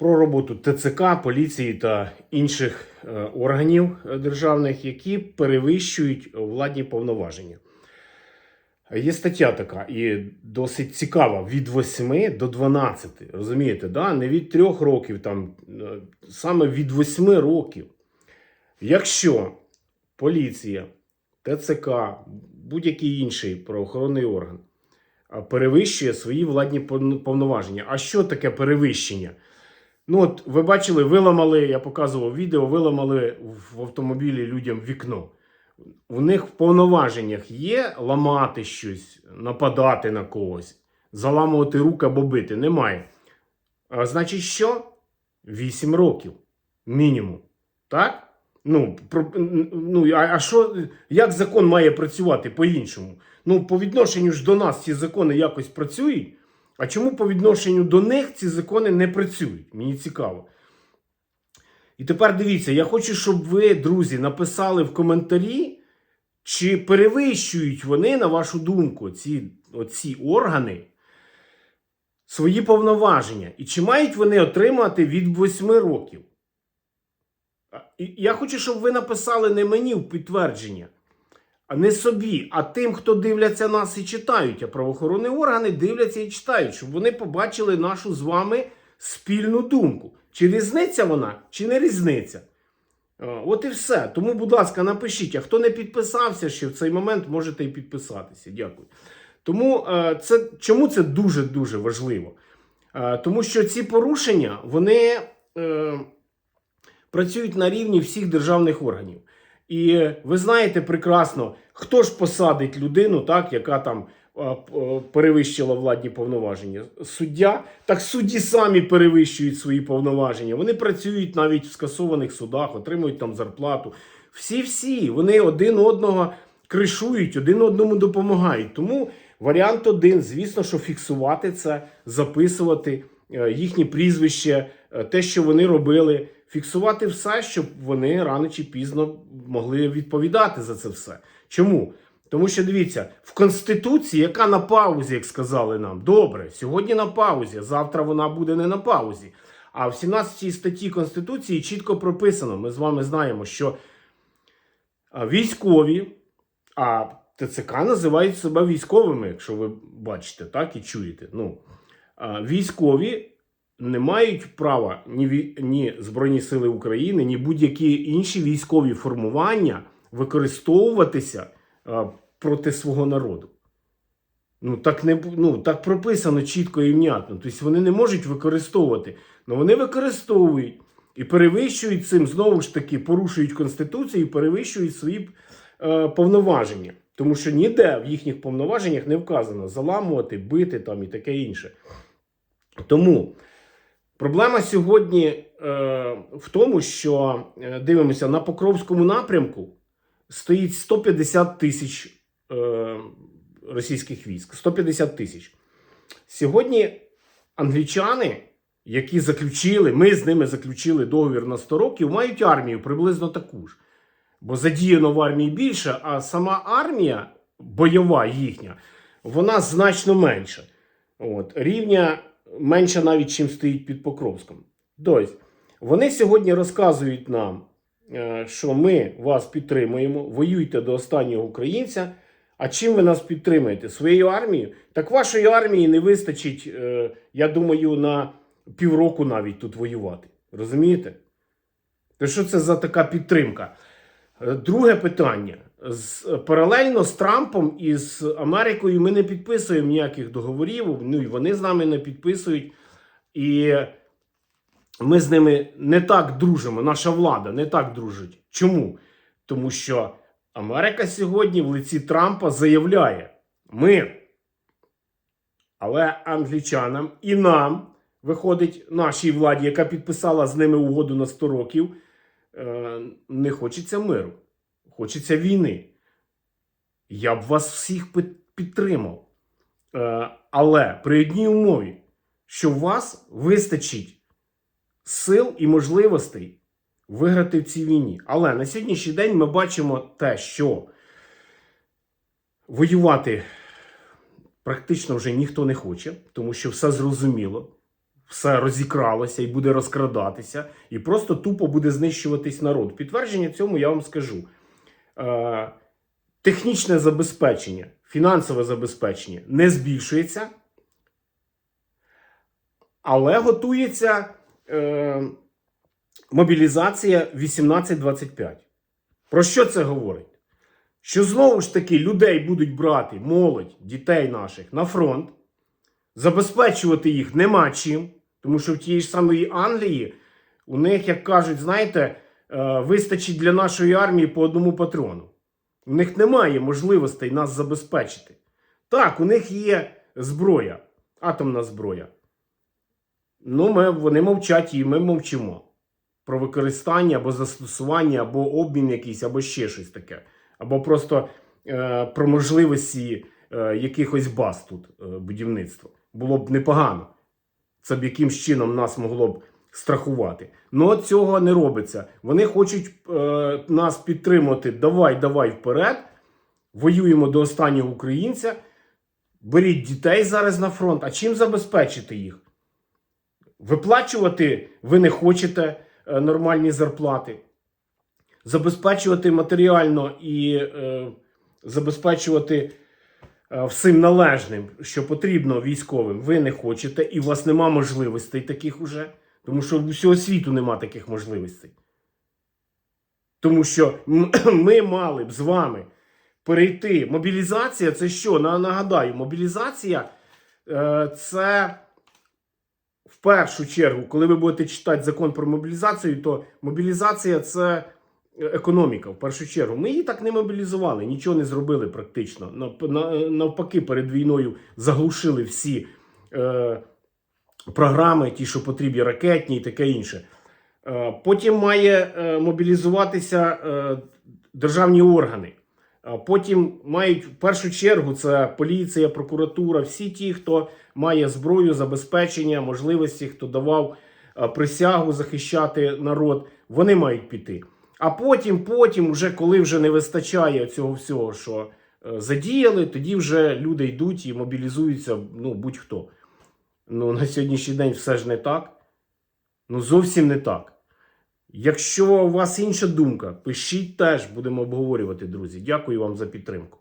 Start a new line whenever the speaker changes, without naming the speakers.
про роботу ТЦК, поліції та інших е, органів е, державних, які перевищують владні повноваження. Є стаття така, і досить цікава: від 8 до 12. Розумієте, да? не від 3 років, там, е, саме від 8 років. Якщо поліція, ТЦК, будь-який інший правоохоронний орган перевищує свої владні повноваження. А що таке перевищення? Ну, от ви бачили, виламали, я показував відео, виламали в автомобілі людям вікно. У них в повноваженнях є ламати щось, нападати на когось, заламувати руки або бити. Немає. А, значить, що? 8 років. Мінімум. Так? Ну, про, ну а, а що, як закон має працювати по-іншому? Ну, по відношенню ж до нас ці закони якось працюють. А чому по відношенню до них ці закони не працюють? Мені цікаво. І тепер дивіться, я хочу, щоб ви, друзі, написали в коментарі, чи перевищують вони, на вашу думку, ці оці органи свої повноваження, і чи мають вони отримати від 8 років? І я хочу, щоб ви написали не мені в підтвердження, не собі, а тим, хто дивляться нас і читають. А правоохоронні органи дивляться і читають, щоб вони побачили нашу з вами спільну думку. Чи різниця вона, чи не різниця? От і все. Тому, будь ласка, напишіть. А хто не підписався ще в цей момент, можете і підписатися. Дякую. Тому е, це чому це дуже дуже важливо? Е, тому що ці порушення вони е, працюють на рівні всіх державних органів. І ви знаєте прекрасно, хто ж посадить людину, так, яка там перевищила владні повноваження. Суддя, так судді самі перевищують свої повноваження. Вони працюють навіть в скасованих судах, отримують там зарплату. Всі-всі вони один одного кришують, один одному допомагають. Тому варіант один, звісно, що фіксувати це, записувати е, їхні прізвище, те, що вони робили, фіксувати все, щоб вони рано чи пізно могли відповідати за це все. Чому? Тому що дивіться, в Конституції, яка на паузі, як сказали нам, добре, сьогодні на паузі, завтра вона буде не на паузі. А в 17 статті Конституції чітко прописано: ми з вами знаємо, що військові, а ТЦК називають себе військовими, якщо ви бачите, так і чуєте. Ну, військові не мають права ні, ні Збройні Сили України, ні будь-які інші військові формування використовуватися а, проти свого народу. Ну так, не, ну, так прописано чітко і внятно. Тобто вони не можуть використовувати. але вони використовують і перевищують цим, знову ж таки, порушують Конституцію і перевищують свої е, повноваження. Тому що ніде в їхніх повноваженнях не вказано заламувати, бити там і таке інше. Тому проблема сьогодні е, в тому, що е, дивимося на Покровському напрямку стоїть 150 тисяч е, російських військ. 150 тисяч. Сьогодні англічани, які заключили, ми з ними заключили договір на 100 років, мають армію приблизно таку ж. Бо задіяно в армії більше, а сама армія бойова їхня, вона значно менша. От, рівня менша навіть, чим стоїть під Покровськом. Тобто, вони сьогодні розказують нам, е, що ми вас підтримуємо, воюйте до останнього українця. А чим ви нас підтримуєте? Своєю армією? Так вашої армії не вистачить, е, я думаю, на півроку навіть тут воювати. Розумієте? То що це за така підтримка? Е, Друге питання. З, паралельно з Трампом і з Америкою ми не підписуємо ніяких договорів, ну і вони з нами не підписують. І ми з ними не так дружимо, наша влада не так дружить. Чому? Тому що Америка сьогодні в лиці Трампа заявляє мир. Але англічанам і нам, виходить, нашій владі, яка підписала з ними угоду на 100 років, е, не хочеться миру, хочеться війни. Я б вас всіх підтримав. Е, але при одній умові, що у вас вистачить сил і можливостей виграти в цій війні. Але на сьогоднішній день ми бачимо те, що воювати практично вже ніхто не хоче, тому що все зрозуміло. все розікралося і буде розкрадатися, і просто тупо буде знищуватись народ. Підтвердження цьому я вам скажу. Е, технічне забезпечення, фінансове забезпечення не збільшується, але готується е, мобілізація 18-25. Про що це говорить? Що знову ж таки людей будуть брати, молодь, дітей наших на фронт, забезпечувати їх нема чим, тому що в тієї ж самої Англії у них, як кажуть, знаєте, вистачить для нашої армії по одному патрону. У них немає можливостей нас забезпечити. Так, у них є зброя, атомна зброя. Ну, ми, вони мовчать і ми мовчимо про використання або застосування, або обмін якийсь, або ще щось таке. Або просто е, про можливості е, якихось баз тут е, будівництва. Було б непогано. Це б якимсь чином нас могло б страхувати. Ну цього не робиться. Вони хочуть е, нас підтримати. Давай, давай вперед. Воюємо до останнього українця. Беріть дітей зараз на фронт. А чим забезпечити їх? Виплачувати ви не хочете е, нормальні зарплати. Забезпечувати матеріально і е, забезпечувати е, всім належним, що потрібно військовим, ви не хочете, і у вас нема можливостей таких уже. Тому що усього світу нема таких можливостей. Тому що ми мали б з вами перейти. Мобілізація це що? Нагадаю, мобілізація е, це в першу чергу, коли ви будете читати закон про мобілізацію, то мобілізація це економіка в першу чергу. Ми її так не мобілізували, нічого не зробили практично. Навпаки, перед війною заглушили всі е, програми, ті, що потрібні, ракетні і таке інше. Е, Потім має е, мобілізуватися е, державні органи. Потім мають в першу чергу це поліція, прокуратура, всі ті, хто має зброю, забезпечення, можливості, хто давав присягу захищати народ, вони мають піти. А потім, потім, вже коли вже не вистачає цього всього, що задіяли, тоді вже люди йдуть і мобілізуються, ну будь-хто. Ну, на сьогоднішній день все ж не так. Ну, зовсім не так. Якщо у вас інша думка, пишіть теж, будемо обговорювати, друзі. Дякую вам за підтримку.